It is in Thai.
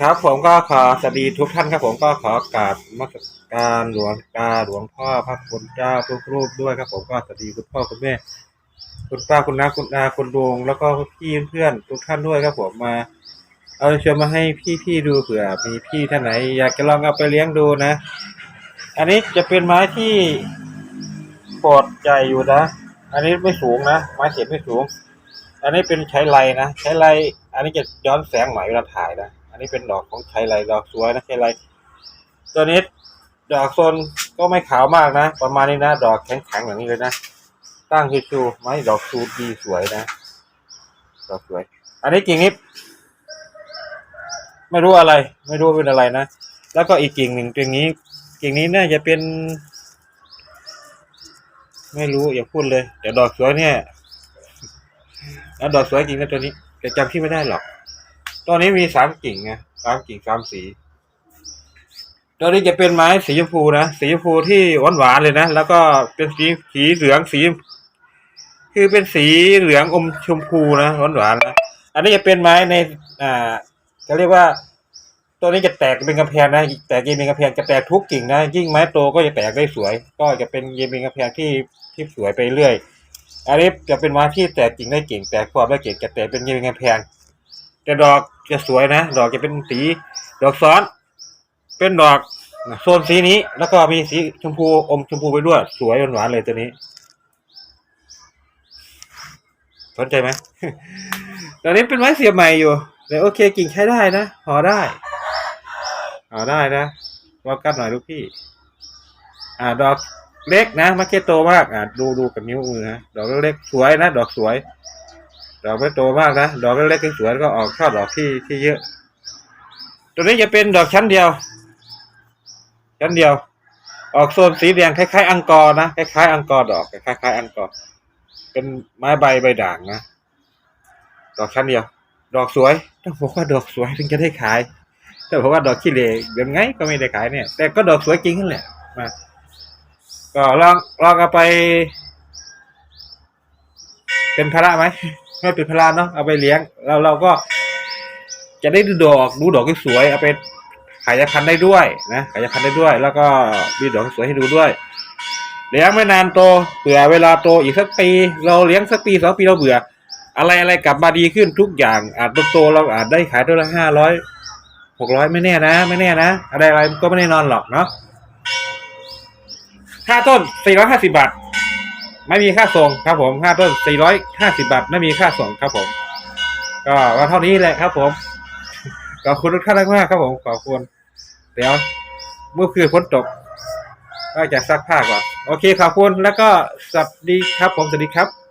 ครับผมก็ขอสวัสดีทุกท่านครับผมก็ขอกราบมัสการหลวงตาหลวงพ่อพระคุณเจ้าทุกรูปด้วยครับผมก็สวัสดีคุณพ่อคุณแม่ คุณป้าคุณน้าคุณอาคุณลุงแล้วก็พี่เพื่อนทุกท่านด้วยครับผมมา เอาเชิญมาให้พี่ๆดูเผื่อมีพี่ท่านไหน อยากจะลองเอาไปเลี้ยงดูนะ อันนี้จะเป็นไม้ที่ปลอดใจอยู่นะ อันนี้ไม่สูงนะไม้เสียบไม่สูง อันนี้เป็นใช้ไรนะใช้ไรอันนี้จะย้อนแสงหมายเวลาถ่ายนะ นนี้เป็นดอกของใช้ไรดอกสวยนะใช้ไรตัวนี้ดอกโซนก็ไม่ขาวมากนะ ประมาณนี้นะ ดอกแข็งๆอย่างนี้เลยนะ ตั้งชูๆไม้ดอกชูดีสวยนะ ดอกสวย อันนี้กิ่งนี้ ไม่รู้อะไร ไม่รู้เป็นอะไรนะ แล้วก็อีกกิ่งหนึ่งกิ่งนี้ กิ่งนี้น่าจะเป็น ไม่รู้อย่าพูดเลยแต่ดอกสวยเนี่ยแล้วดอกสวยจริงนะตัวนี้แต่จำที่ไม่ได้หรอก ตัวนี้มีสามกิ่งไงสามกิ่งสามสีตัวนี้จะเป็นไม้สีชมพูนะสีชมพูที่หวานหวานเลยนะแล้วก็เป็นสีสีเหลืองสี คือเป็นสีเหลืองอมชมพูนะหวานหวานนะอันนี้จะเป็นไม้ในอ่าจะเรียกว่า ตัวนี้จะแตกเป็นกำแพงนะแตกเย็นเป็นกำแพงจะแตกทุกกิ่งนะยิ่งไม้โตก็จะแตกได้สวย ก็จะเป็นเย็นเป็นกำแพงที่ที่สวยไปเรื่อยอันนี้จะเป็นไม้ที่แตกกิ่งได้เก่งแตกความได้เก่งจะแตกเป็นเย็นเป็นกำแพง แต่ดอกจะสวยนะ ดอกจะเป็นสี ดอกซ้อน เป็นดอกโซนสีนี้ แล้วก็มีสีชมพูอมชมพูไปด้วย สวยหวานๆเลยตัวนี้ สนใจไหมตอนนี้เป็นไม้เสียบใหม่อยู่แต่โอเคกิ่งใช้ได้นะห่อได้ห่อได้นะว่ากันหน่อยลูกพี่ อ่า ดอกเล็กนะไม่ใช่โตมาก อ่าดูดูกับนิ้วมือนะดอกเล็กสวยนะ ดอกสวย ดอกไม่โตมากนะ ดอกเล็กๆสวยๆก็ออกช่อดอกที่ที่เยอะ ตัวนี้จะเป็นดอกชั้นเดียว ชั้นเดียว ออกโซนสีแดงคล้ายๆ อังกอร์นะคล้ายๆอังกอร์ดอกคล้ายๆอังกอร์เป็นไม้ใบใบด่างนะดอกชั้นเดียว ดอกสวยต้องบอกว่าดอกสวยถึงจะได้ขายแต่บอกว่าดอกขี้เหร่เดี๋ยวไงก็ไม่ได้ขายเนี่ย แต่ก็ดอกสวยจริงนั่นแหละมาก็ลองลองเอาไป เป็นภาระไหม ไม่เป็นภาระเนาะเอาไปเลี้ยงเราเราก็ จะได้ดูดอกดูดอกที่สวยเอาไปขายพันธุ์ได้ด้วยนะขายพันธุ์ได้ด้วย แล้วก็มีดอกสวยให้ดูด้วย เลี้ยงไม่นานโตเผื่อเวลาโตอีกสักปี เราเลี้ยงสักปีสองปีเราเบื่อ อะไรอะไรกลับมาดีขึ้นทุกอย่างอาจโตเราอาจได้ขายตัวละห้าร้อยหกร้อยไม่แน่นะ ไม่แน่นะอะไรอะไรก็ไม่แน่นอนหรอกเนาะค่าต้นสี่ร้อยห้าสิบาท ไม่มีค่าส่งครับผมค่าต้นสี่ร้อยห้าสิบาทไม่มีค่าส่งครับผม ก็ว่าเท่านี้แหละครับผมขอบคุณทุกท่านมากครับผมขอบคุณเดี๋ยวเมื่อคืนฝนตกก็จะซักผ้าก่อน โอเคขอบคุณแล้วก็สวัสดีครับผมสวัสดีครับ